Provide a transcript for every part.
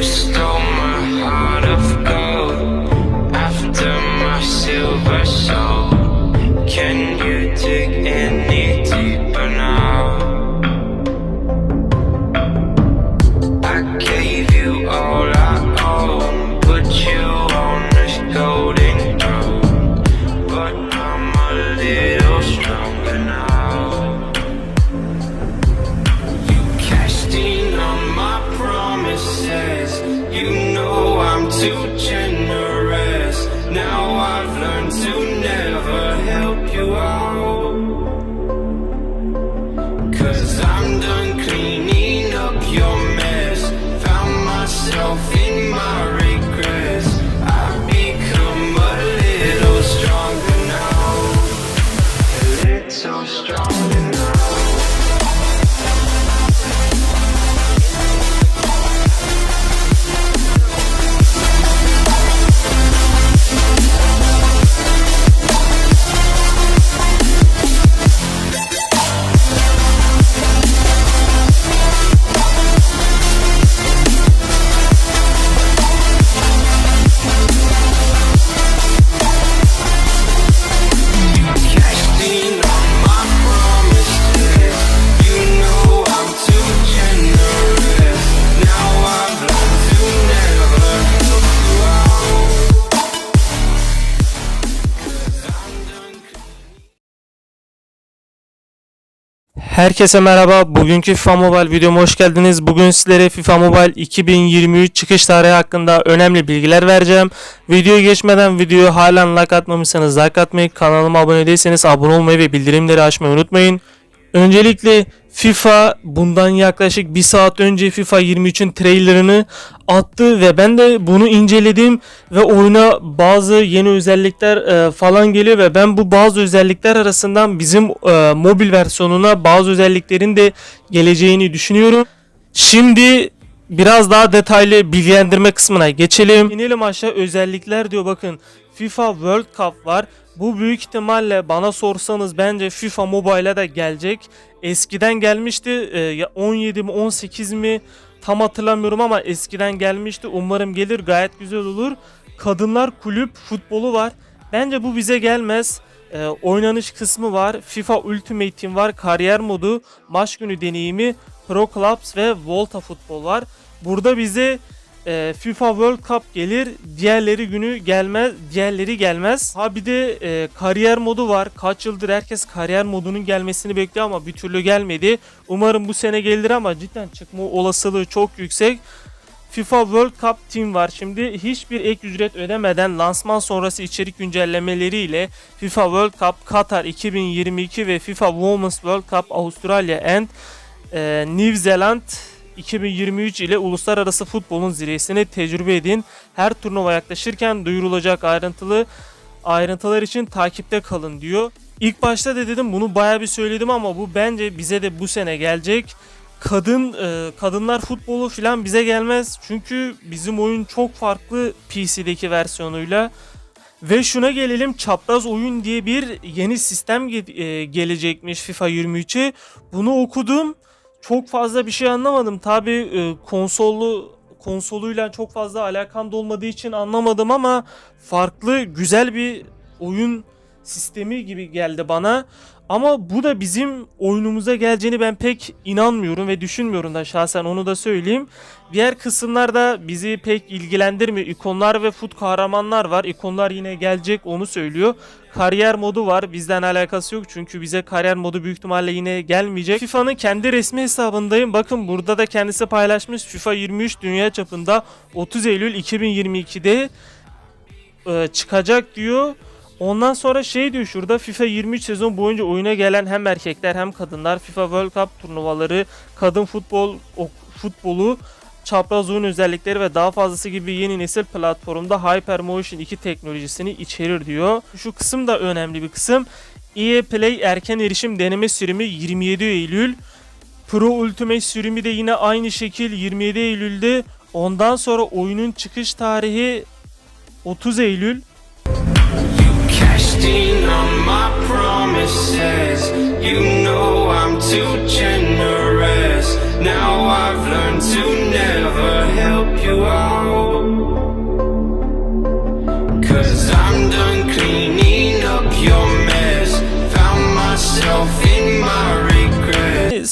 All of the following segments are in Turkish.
first I've learned to Herkese merhaba. Bugünkü FIFA Mobile videoma hoş geldiniz. Bugün sizlere FIFA Mobile 2023 çıkış tarihi hakkında önemli bilgiler vereceğim. Videoya geçmeden videoyu halen like atmamışsanız like atmayı, kanalıma abone değilseniz abone olmayı ve bildirimleri açmayı unutmayın. Öncelikle FIFA bundan yaklaşık bir saat önce FIFA 23'ün trailerını attı ve ben de bunu inceledim ve oyuna bazı yeni özellikler e, falan geliyor ve ben bu bazı özellikler arasından bizim e, mobil versiyonuna bazı özelliklerin de geleceğini düşünüyorum. Şimdi biraz daha detaylı bilgilendirme kısmına geçelim. İnelim aşağı özellikler diyor bakın. FIFA World Cup var. Bu büyük ihtimalle bana sorsanız bence FIFA Mobile'a da gelecek. Eskiden gelmişti. Ee, ya 17 mi 18 mi tam hatırlamıyorum ama eskiden gelmişti. Umarım gelir gayet güzel olur. Kadınlar kulüp futbolu var. Bence bu bize gelmez. Ee, oynanış kısmı var. FIFA Ultimate Team var. Kariyer modu, maç günü deneyimi, Pro Clubs ve Volta futbol var. Burada bize e, FIFA World Cup gelir. Diğerleri günü gelmez. Diğerleri gelmez. Ha bir de e, kariyer modu var. Kaç yıldır herkes kariyer modunun gelmesini bekliyor ama bir türlü gelmedi. Umarım bu sene gelir ama cidden çıkma olasılığı çok yüksek. FIFA World Cup Team var. Şimdi hiçbir ek ücret ödemeden lansman sonrası içerik güncellemeleriyle FIFA World Cup Katar 2022 ve FIFA Women's World Cup Avustralya and e, New Zealand 2023 ile uluslararası futbolun zirvesini tecrübe edin. Her turnuva yaklaşırken duyurulacak ayrıntılı ayrıntılar için takipte kalın diyor. İlk başta da dedim bunu bayağı bir söyledim ama bu bence bize de bu sene gelecek. Kadın e, kadınlar futbolu falan bize gelmez. Çünkü bizim oyun çok farklı PC'deki versiyonuyla. Ve şuna gelelim çapraz oyun diye bir yeni sistem e, gelecekmiş FIFA 23'e. Bunu okudum. Çok fazla bir şey anlamadım. Tabi e, konsollu konsoluyla çok fazla alakam da olmadığı için anlamadım ama farklı güzel bir oyun sistemi gibi geldi bana. Ama bu da bizim oyunumuza geleceğini ben pek inanmıyorum ve düşünmüyorum da şahsen onu da söyleyeyim. Diğer kısımlarda bizi pek ilgilendirmiyor. İkonlar ve foot kahramanlar var. İkonlar yine gelecek onu söylüyor. Kariyer modu var. Bizden alakası yok çünkü bize kariyer modu büyük ihtimalle yine gelmeyecek. FIFA'nın kendi resmi hesabındayım. Bakın burada da kendisi paylaşmış. FIFA 23 dünya çapında 30 Eylül 2022'de e, çıkacak diyor. Ondan sonra şey diyor şurada FIFA 23 sezon boyunca oyuna gelen hem erkekler hem kadınlar FIFA World Cup turnuvaları, kadın futbol futbolu, çapraz oyun özellikleri ve daha fazlası gibi yeni nesil platformda Hypermotion 2 teknolojisini içerir diyor. Şu kısım da önemli bir kısım. EA Play erken erişim deneme sürümü 27 Eylül. Pro Ultimate sürümü de yine aynı şekil 27 Eylül'de. Ondan sonra oyunun çıkış tarihi 30 Eylül. Cashed in on my promises. You know I'm too generous. Now I've learned to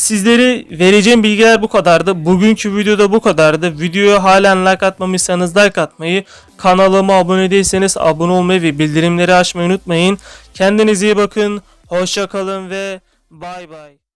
Sizlere vereceğim bilgiler bu kadardı. Bugünkü videoda bu kadardı. Videoya halen like atmamışsanız like atmayı, kanalıma abone değilseniz abone olmayı ve bildirimleri açmayı unutmayın. Kendinize iyi bakın, hoşça kalın ve bay bay.